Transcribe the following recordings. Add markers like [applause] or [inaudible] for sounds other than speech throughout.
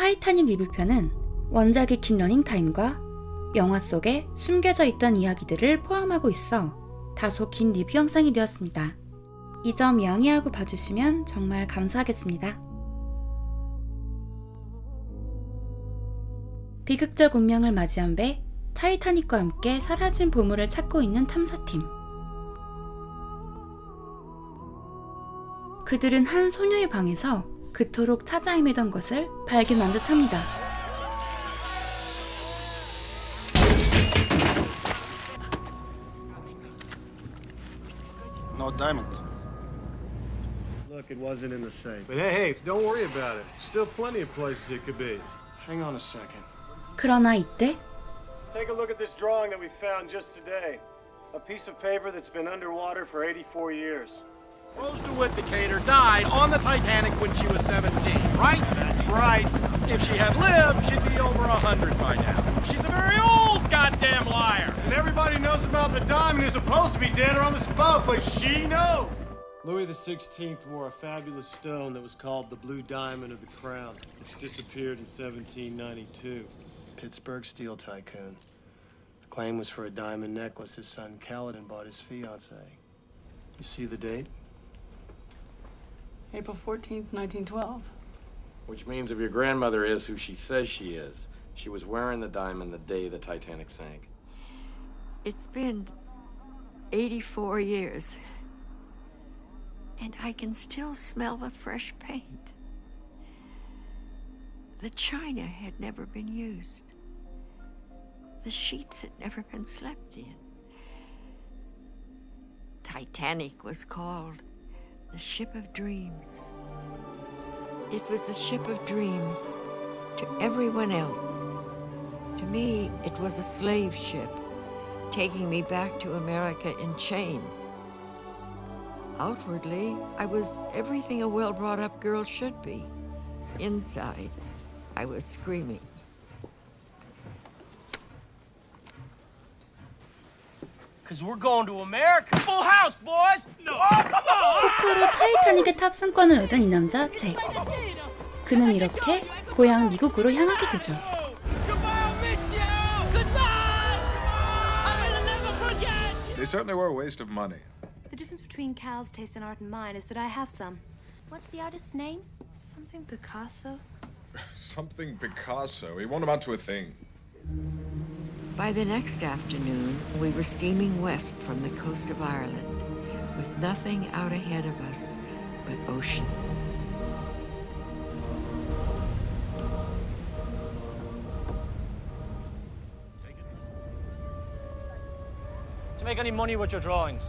타이타닉 리뷰편은 원작의 긴 러닝타임과 영화 속에 숨겨져 있던 이야기들을 포함하고 있어 다소 긴 리뷰 영상이 되었습니다. 이 점 양해하고 봐주시면 정말 감사하겠습니다. 비극적 운명을 맞이한 배 타이타닉과 함께 사라진 보물을 찾고 있는 탐사팀. 그들은 한 소녀의 방에서 그토록 찾아 헤매던 것을 발견한 듯 합니다. No diamond. Look, it wasn't in the safe. But hey, hey, don't worry about it. Still plenty of places it could be. Hang on a second. 그러나 이때 Take a look at this drawing that we found just today. A piece of paper that's been underwater for 84 years. Rose DeWitt Decatur died on the Titanic when she was 17, right? That's right. If she had lived, she'd be over 100 by now. She's a very old goddamn liar. And everybody knows about the diamond who's supposed to be dead or on this boat, but she knows. Louis XVI wore a fabulous stone that was called the Blue Diamond of the Crown. It's disappeared in 1792. Pittsburgh steel tycoon. The claim was for a diamond necklace his son Caledon bought his fiancee. You see the date? April 14th, 1912. Which means if your grandmother is who she says she is, she was wearing the diamond the day the Titanic sank. It's been 84 years. And I can still smell the fresh paint. The china had never been used. The sheets had never been slept in. Titanic was called the Ship of Dreams. It was the ship of dreams to everyone else. To me, it was a slave ship taking me back to America in chains. Outwardly, I was everything a well brought up girl should be. Inside, I was screaming. Because we're going to America. Full house, boys! No! 포크로 타이타닉의 탑승권을 얻은 이 남자 잭. 그는 이렇게 고향 미국으로 향하게 되죠. Goodbye, miss you! Goodbye! I will never forget! They certainly were a waste of money. The difference between Cal's taste in art and mine is that I have some. What's the artist's name? Something Picasso? [laughs] Something Picasso. He won't amount to a thing. By the next afternoon, we were steaming west from the coast of Ireland, with nothing out ahead of us but ocean. You make any money with your drawings?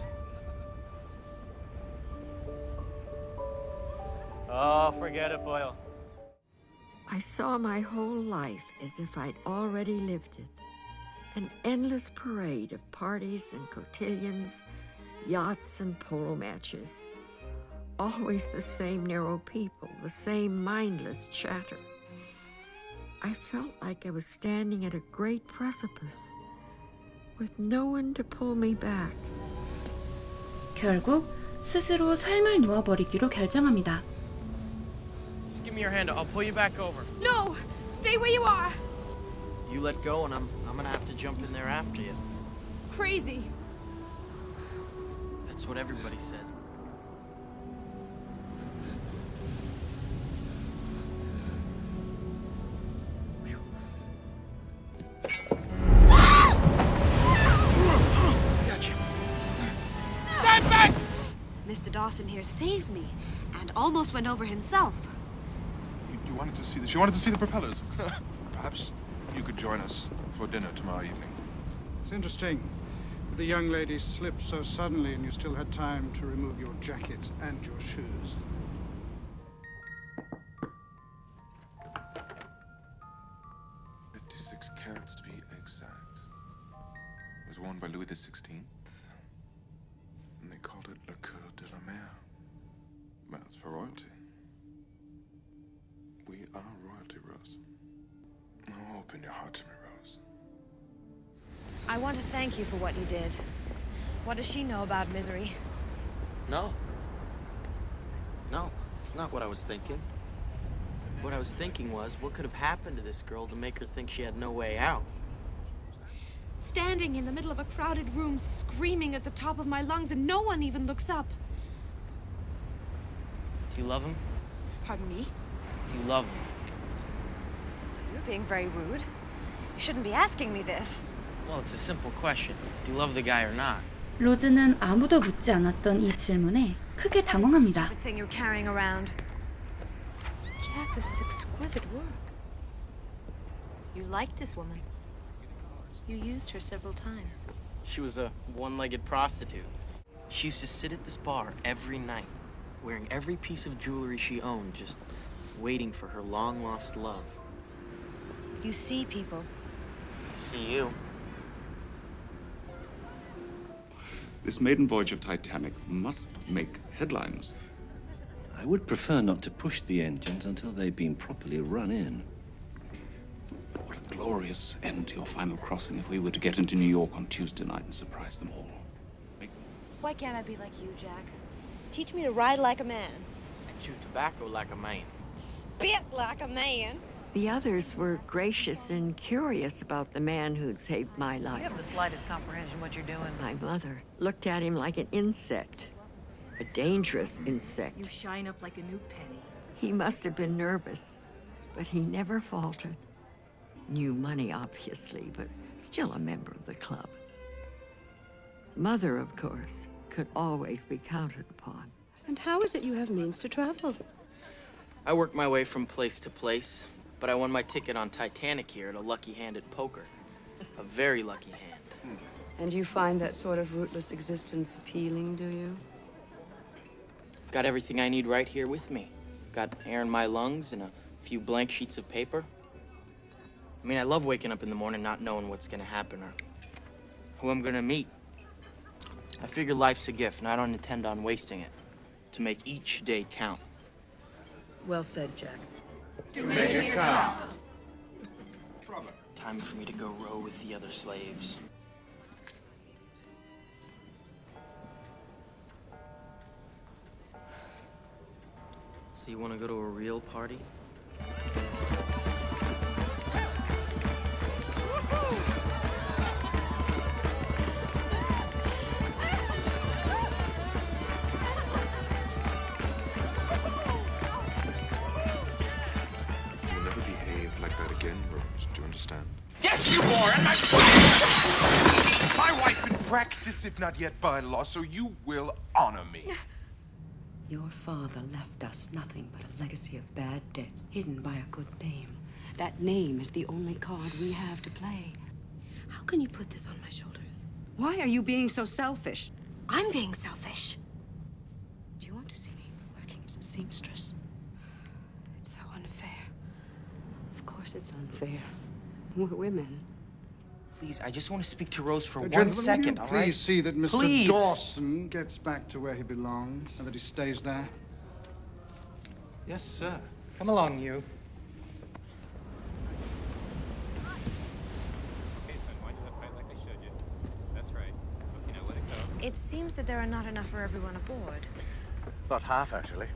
Oh, forget it, Boyle. I saw my whole life as if I'd already lived it An endless parade of parties and cotillions, yachts and polo matches. Always the same narrow people, the same mindless chatter. I felt like I was standing at a great precipice with no one to pull me back. 결국 스스로 삶을 놓아버리기로 결정합니다. Just give me your hand. I'll pull you back over. No! Stay where you are! You let go, and I'm I'm gonna have to jump in there after you. Crazy! That's what everybody says. Stand back! Mr. Dawson here saved me and almost went over himself. You, you wanted to see this. You wanted to see the propellers. [laughs] Perhaps you could join us for dinner tomorrow evening. It's interesting that the young lady slipped so suddenly and you still had time to remove your jacket and your shoes. Fifty-six carats to be exact. It was worn by Louis the Sixteenth, and they called it Le Coeur de la Mer. That's for royalty. I want to thank you for what you did. What does she know about misery? No. No, it's not what I was thinking. What I was thinking was, what could have happened to this girl to make her think she had no way out? Standing in the middle of a crowded room, screaming at the top of my lungs, and no one even looks up. Do you love him? Pardon me? Do you love him? You're being very rude. You shouldn't be asking me this. Well, it's a simple question. Do you love the guy or not? 로즈는 아무도 묻지 않았던 이 질문에 크게 당황합니다. The thing you're carrying around. Jack, this is exquisite work. You like this woman. You used her several times. She was a one-legged prostitute. She used to sit at this bar every night, wearing every piece of jewelry she owned, just waiting for her long-lost love. You see people. See you. This maiden voyage of Titanic must make headlines. I would prefer not to push the engines until they've been properly run in. What a glorious end to your final crossing if we were to get into New York on Tuesday night and surprise them all. Why can't I be like you, Jack? Teach me to ride like a man. And chew tobacco like a man. Spit like a man. The others were gracious and curious about the man who'd saved my life. You life. have the slightest comprehension what you're doing. My mother looked at him like an insect, a dangerous insect. You shine up like a new penny. He must have been nervous, but he never faltered. New money, obviously, but still a member of the club. Mother, of course, could always be counted upon. And how is it you have means to travel? I work my way from place to place, but I won my ticket on Titanic here at a lucky hand at poker. A very lucky hand. And you find that sort of rootless existence appealing, do you? Got everything I need right here with me. Got air in my lungs and a few blank sheets of paper. I mean, I love waking up in the morning not knowing what's gonna happen or who I'm gonna meet. I figure life's a gift, and I don't intend on wasting it. To make each day count. Well said, Jack. To make it count. Time for me to go row with the other slaves. So you want to go to a real party? Like that again, Rose. Do you understand? Yes, you are, and my my wife in practice, if not yet by law, so you will honor me. [laughs] Your father left us nothing but a legacy of bad debts hidden by a good name. That name is the only card we have to play. How can you put this on my shoulders? Why are you being so selfish? I'm being selfish. Do you want to see me working as a seamstress? It's so unfair. Of course it's unfair. We're women. Please, I just want to speak to Rose for Uh, one gentlemen, will all please right? see that Mr. Please. Dawson gets back to where he belongs and that he stays there. Yes, sir. Come along, you. It seems that there are not enough for everyone aboard. Not half, actually.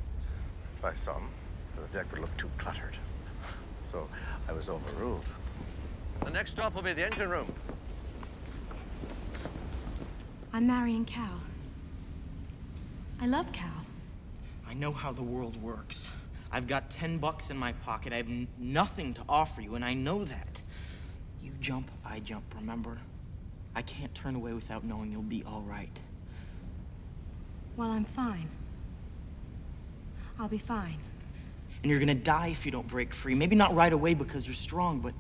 By some. The deck would look too cluttered. So I was overruled. The next stop will be the engine room. I'm marrying Cal. I love Cal. I know how the world works. I've got 10 bucks in my pocket. I have nothing to offer you, and I know that. You jump, I jump, remember? I can't turn away without knowing you'll be all right. Well, I'm fine. I'll be fine. And you're gonna die if you don't break free. Maybe not right away because you're strong, but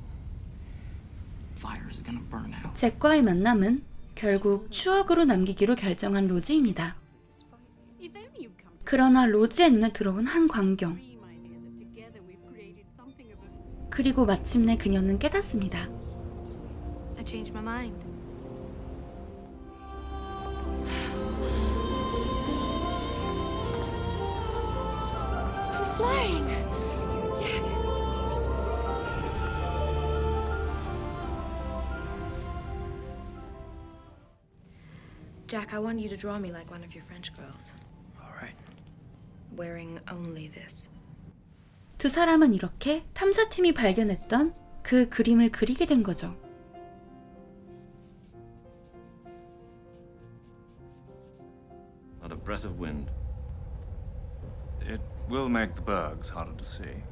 fire's gonna burn out. 잭과의 만남은 결국 추억으로 남기기로 결정한 로즈입니다. 그러나 로즈의 눈에 들어온 한 광경. 그리고 마침내 그녀는 깨닫습니다. I changed my mind. I'm flying! Jack, I want you to draw me like one of your French girls. All right. Wearing only this. 두 사람은 이렇게 탐사팀이 발견했던 그 그림을 그리게 된 거죠. Not a breath of wind. It will make the bergs harder to see.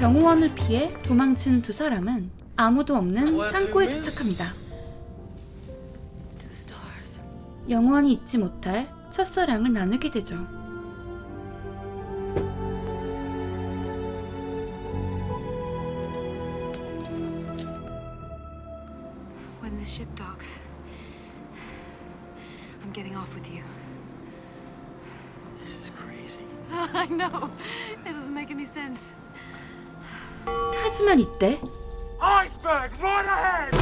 경호원을 피해 도망친 두 사람은 아무도 없는 창고에 도착합니다. 영원히 잊지 못할 첫사랑을 나누게 되죠. [laughs] When this ship docks, I'm getting off with you. This is crazy. I know. It doesn't make any sense. 하지만 이때 Iceberg, right ahead!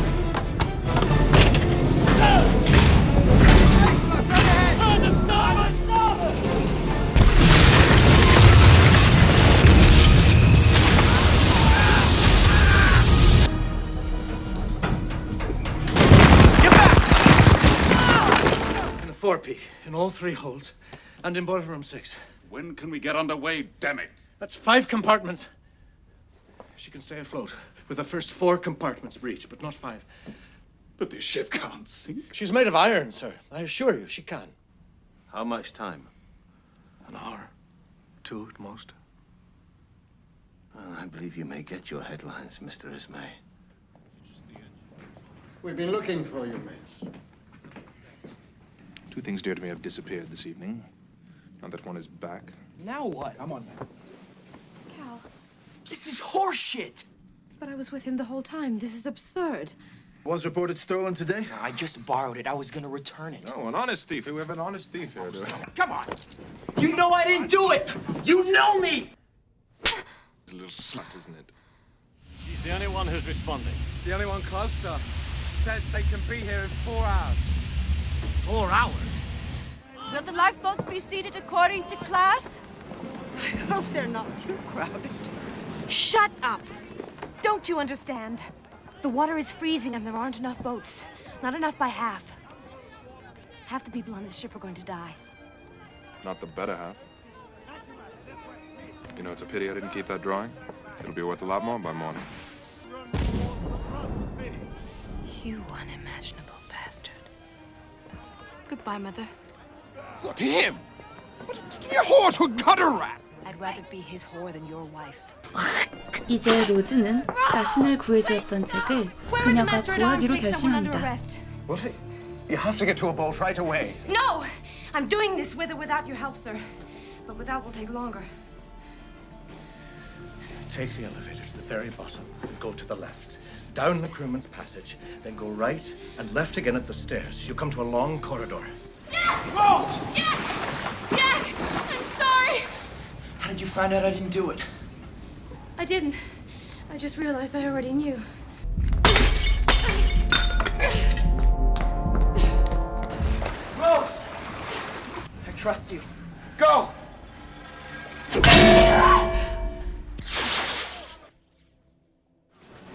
In the forepeak, in all three holds, and in boiler room six. When can we get underway, damn it? That's five compartments. She can stay afloat with the first four compartments breached, but not five. But this ship can't sink. She's made of iron, sir. I assure you, she can. How much time? An hour. Two at most. Well, I believe you may get your headlines, Mr. Ismay. We've been looking for you, mates. Two things dear to me have disappeared this evening. Now that one is back. Now what? I'm on that. Cal, This is horseshit. but I was with him the whole time. This is absurd. Was reported stolen today? I just borrowed it. I was gonna return it. No, an honest thief. We have an honest thief here. Do Come on. You know I didn't do it. You know me. It's a little slut, isn't it? He's the only one who's responding. The only one closer. Says they can be here in four hours. Four hours? Will the lifeboats be seated according to class? I hope they're not too crowded. Shut up! Don't you understand? The water is freezing and there aren't enough boats. Not enough by half. Half the people on this ship are going to die. Not the better half. You know, it's a pity I didn't keep that drawing. It'll be worth a lot more by morning. You unimaginable bastard. Goodbye, Mother. What, to him? What, to be a whore to a gutter rat? I'd rather be his whore than your wife. [laughs] 이제 로즈는 자신을 구해주었던 잭을 그녀가 구하기로 결심합니다. What? You have to get to a boat right away. No! I'm doing this with or without your help, sir. But without will take longer. Take the elevator to the very bottom and go to the left. Down the crewman's passage, then go right and left again at the stairs. You'll come to a long corridor. Rose! Jack! Jack! Find out I didn't do it? I didn't. I just realized I already knew. Rose! I trust you. Go!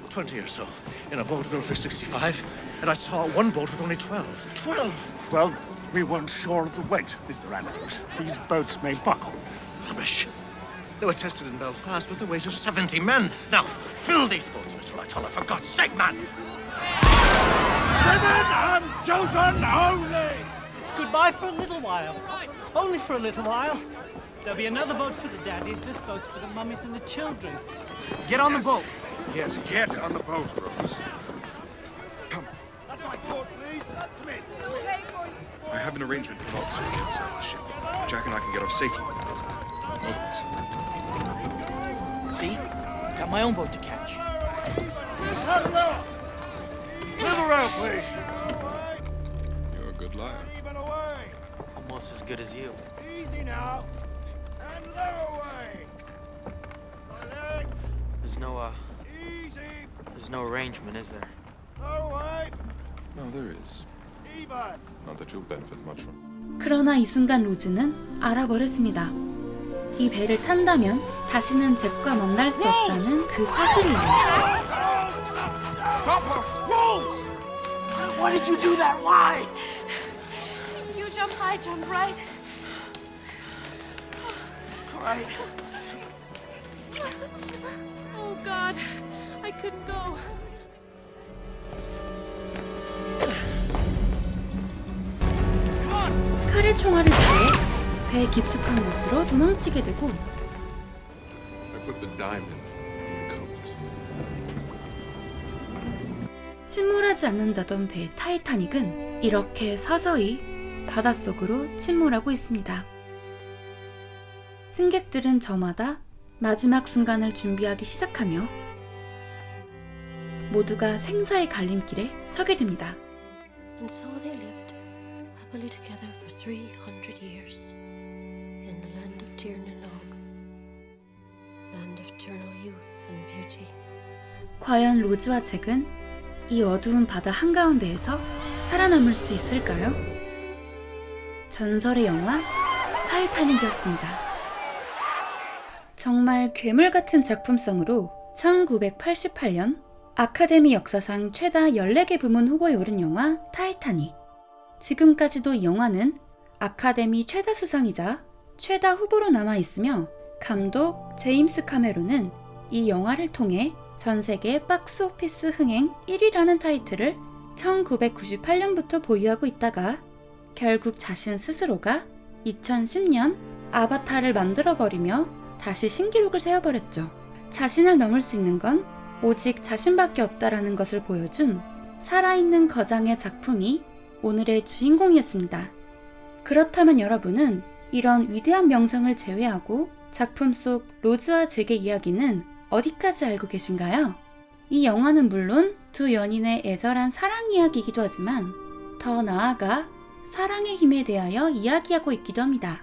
Twenty or so in a boat built for 65, and I saw one boat with only 12. 12! Well, we weren't sure of the weight, Mr. Andrews. These boats may buckle. Rubbish. They were tested in Belfast with a weight of 70 men. Now, fill these boats, Mr. Lightoller, for God's sake, man! Women and children only! It's goodbye for a little while. Only for a little while. There'll be another boat for the daddies. This boat's for the mummies and the children. Get on the boat. Yes, get on the boat, Rose. Come. That's my boat, please. Come in. I have an arrangement with all the city outside the ship. Jack and I can get off safely when you're over See? Got my own boat to catch. Move around, please. You're a good liar. Almost as good as you. Easy now. And lower away. There's no, uh, Easy. there's no arrangement, is there? No, there is. Not that you'll benefit much from. 그러나 이 순간 로즈는 알아버렸습니다. 이 배를 탄다면 다시는 잭과 만날 수 없다는 그 her! Why did you do that? Why? You jump high, jump right. Right. Oh, God. I couldn't go. 칼의 총알을 피해 배 깊숙한 곳으로 도망치게 되고 I put the diamond in the coat. 침몰하지 않는다던 배 타이타닉은 이렇게 서서히 바닷속으로 침몰하고 있습니다. 승객들은 저마다 마지막 순간을 준비하기 시작하며 모두가 생사의 갈림길에 서게 됩니다. And so they lived happily together for 300 years 과연 로즈와 잭은 이 어두운 바다 한가운데에서 살아남을 수 있을까요? 전설의 영화 타이타닉이었습니다. 정말 괴물 같은 작품성으로 1988년 아카데미 역사상 최다 14개 부문 후보에 오른 영화 타이타닉. 지금까지도 이 영화는 아카데미 최다 수상이자 최다 후보로 남아 있으며 감독 제임스 카메론은 이 영화를 통해 전 세계 박스 오피스 흥행 1위라는 타이틀을 1998년부터 보유하고 있다가 결국 자신 스스로가 2010년 아바타를 만들어버리며 다시 신기록을 세워버렸죠. 자신을 넘을 수 있는 건 오직 자신밖에 없다라는 것을 보여준 살아있는 거장의 작품이 오늘의 주인공이었습니다. 그렇다면 여러분은 이런 위대한 명성을 제외하고 작품 속 로즈와 잭의 이야기는 어디까지 알고 계신가요? 이 영화는 물론 두 연인의 애절한 사랑 이야기이기도 하지만 더 나아가 사랑의 힘에 대하여 이야기하고 있기도 합니다.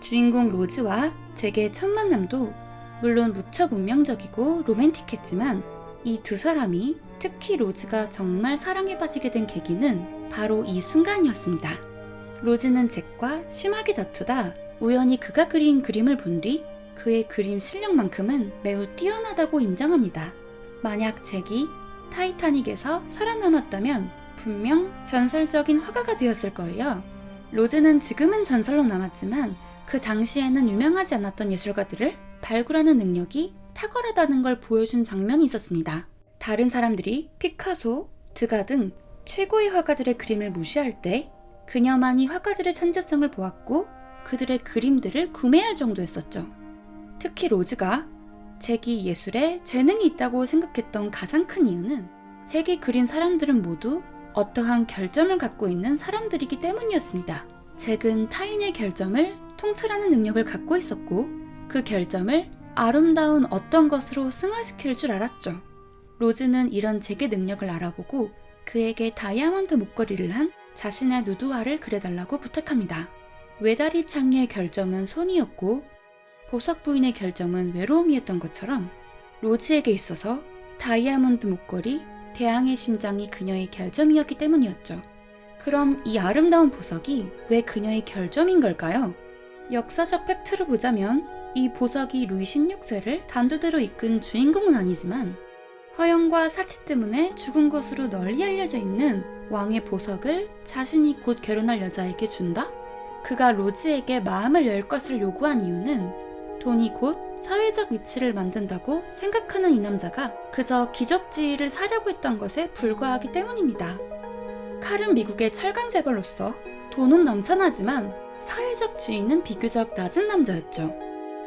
주인공 로즈와 잭의 첫 만남도 물론 무척 운명적이고 로맨틱했지만 이 두 사람이 특히 로즈가 정말 사랑에 빠지게 된 계기는 바로 이 순간이었습니다. 로즈는 잭과 심하게 다투다 우연히 그가 그린 그림을 본 뒤 그의 그림 실력만큼은 매우 뛰어나다고 인정합니다. 만약 잭이 타이타닉에서 살아남았다면 분명 전설적인 화가가 되었을 거예요. 로즈는 지금은 전설로 남았지만 그 당시에는 유명하지 않았던 예술가들을 발굴하는 능력이 탁월하다는 걸 보여준 장면이 있었습니다. 다른 사람들이 피카소, 드가 등 최고의 화가들의 그림을 무시할 때 그녀만이 화가들의 천재성을 보았고 그들의 그림들을 구매할 정도였었죠. 특히 로즈가 잭이 예술에 재능이 있다고 생각했던 가장 큰 이유는 잭이 그린 사람들은 모두 어떠한 결점을 갖고 있는 사람들이기 때문이었습니다. 잭은 타인의 결점을 통찰하는 능력을 갖고 있었고 그 결점을 아름다운 어떤 것으로 승화시킬 줄 알았죠. 로즈는 이런 잭의 능력을 알아보고 그에게 다이아몬드 목걸이를 한 자신의 누드화를 그려달라고 부탁합니다. 외다리 창녀의 결점은 손이었고 보석 부인의 결점은 외로움이었던 것처럼 로즈에게 있어서 다이아몬드 목걸이, 대왕의 심장이 그녀의 결점이었기 때문이었죠. 그럼 이 아름다운 보석이 왜 그녀의 결점인 걸까요? 역사적 팩트를 보자면 이 보석이 루이 16세를 단두대로 이끈 주인공은 아니지만 허영과 사치 때문에 죽은 것으로 널리 알려져 있는 왕의 보석을 자신이 곧 결혼할 여자에게 준다? 그가 로즈에게 마음을 열 것을 요구한 이유는 돈이 곧 사회적 위치를 만든다고 생각하는 이 남자가 그저 기적지위를 사려고 했던 것에 불과하기 때문입니다. 칼은 미국의 철강 재벌로서 돈은 넘쳐나지만 사회적 지위는 비교적 낮은 남자였죠.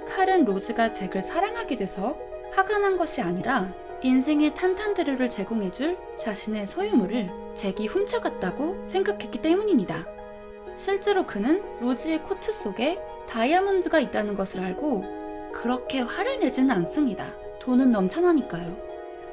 칼은 로즈가 잭을 사랑하게 돼서 화가 난 것이 아니라 인생의 탄탄대로를 제공해줄 자신의 소유물을 잭이 훔쳐갔다고 생각했기 때문입니다. 실제로 그는 로즈의 코트 속에 다이아몬드가 있다는 것을 알고 그렇게 화를 내지는 않습니다. 돈은 넘쳐나니까요.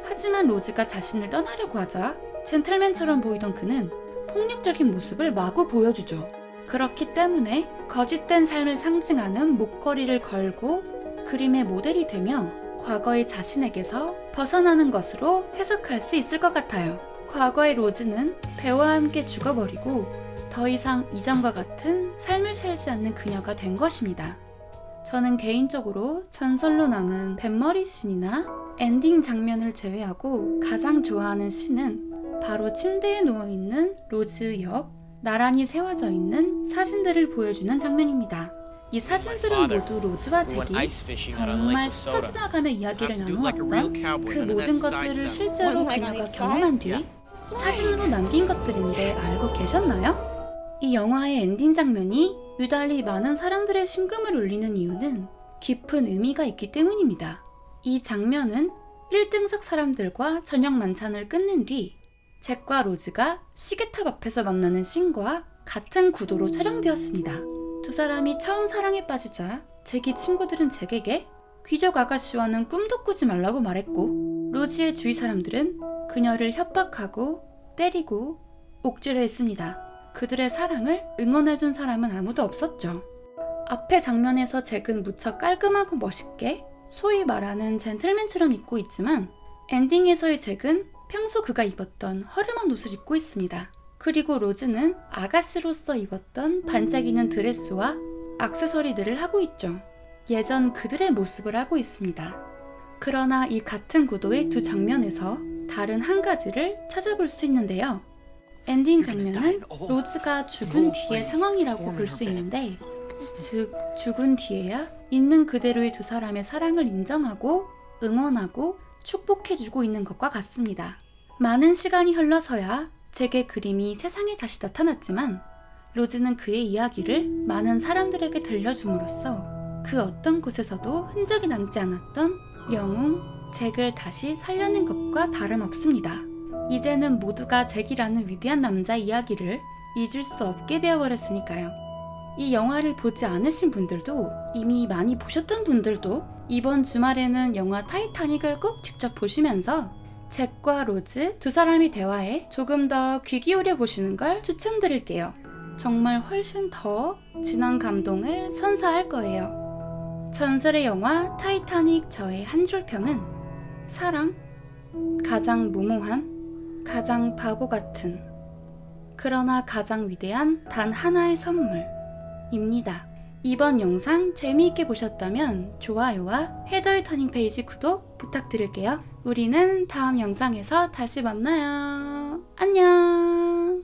하지만 로즈가 자신을 떠나려고 하자 젠틀맨처럼 보이던 그는 폭력적인 모습을 마구 보여주죠. 그렇기 때문에 거짓된 삶을 상징하는 목걸이를 걸고 그림의 모델이 되며 과거의 자신에게서 벗어나는 것으로 해석할 수 있을 것 같아요. 과거의 로즈는 배와 함께 죽어버리고 더 이상 이전과 같은 삶을 살지 않는 그녀가 된 것입니다. 저는 개인적으로 전설로 남은 뱃머리 씬이나 엔딩 장면을 제외하고 가장 좋아하는 씬은 바로 침대에 누워있는 로즈 옆 나란히 세워져 있는 사진들을 보여주는 장면입니다. 이 사진들은 모두 로즈와 잭이 정말 스쳐 지나가며 이야기를 나누었던 그 모든 것들을 실제로 그녀가 경험한 뒤 사진으로 남긴 것들인데 알고 계셨나요? 이 영화의 엔딩 장면이 유달리 많은 사람들의 심금을 울리는 이유는 깊은 의미가 있기 때문입니다. 이 장면은 1등석 사람들과 저녁 만찬을 끝낸 뒤 잭과 로즈가 시계탑 앞에서 만나는 씬과 같은 구도로 촬영되었습니다. 두 사람이 처음 사랑에 빠지자 잭이 친구들은 잭에게 귀족 아가씨와는 꿈도 꾸지 말라고 말했고 로즈의 주위 사람들은 그녀를 협박하고 때리고 옥죄를 했습니다. 그들의 사랑을 응원해준 사람은 아무도 없었죠. 앞의 장면에서 잭은 무척 깔끔하고 멋있게 소위 말하는 젠틀맨처럼 입고 있지만 엔딩에서의 잭은 평소 그가 입었던 허름한 옷을 입고 있습니다. 그리고 로즈는 아가씨로서 입었던 반짝이는 드레스와 악세서리들을 하고 있죠. 예전 그들의 모습을 하고 있습니다. 그러나 이 같은 구도의 두 장면에서 다른 한 가지를 찾아볼 수 있는데요. 엔딩 장면은 로즈가 죽은 뒤의 상황이라고 볼 수 있는데, 즉, 죽은 뒤에야 있는 그대로의 두 사람의 사랑을 인정하고 응원하고 축복해주고 있는 것과 같습니다. 많은 시간이 흘러서야 잭의 그림이 세상에 다시 나타났지만, 로즈는 그의 이야기를 많은 사람들에게 들려줌으로써 그 어떤 곳에서도 흔적이 남지 않았던 영웅 잭을 다시 살려낸 것과 다름없습니다. 이제는 모두가 잭이라는 위대한 남자 이야기를 잊을 수 없게 되어버렸으니까요. 이 영화를 보지 않으신 분들도 이미 많이 보셨던 분들도 이번 주말에는 영화 타이타닉을 꼭 직접 보시면서 잭과 로즈 두 사람이 대화에 조금 더 귀 기울여 보시는 걸 추천드릴게요. 정말 훨씬 더 진한 감동을 선사할 거예요. 전설의 영화 타이타닉 저의 한 줄 평은 사랑, 가장 무모한, 가장 바보 같은, 그러나 가장 위대한 단 하나의 선물입니다. 이번 영상 재미있게 보셨다면 좋아요와 헤더의 터닝 페이지 구독 부탁드릴게요. 우리는 다음 영상에서 다시 만나요. 안녕!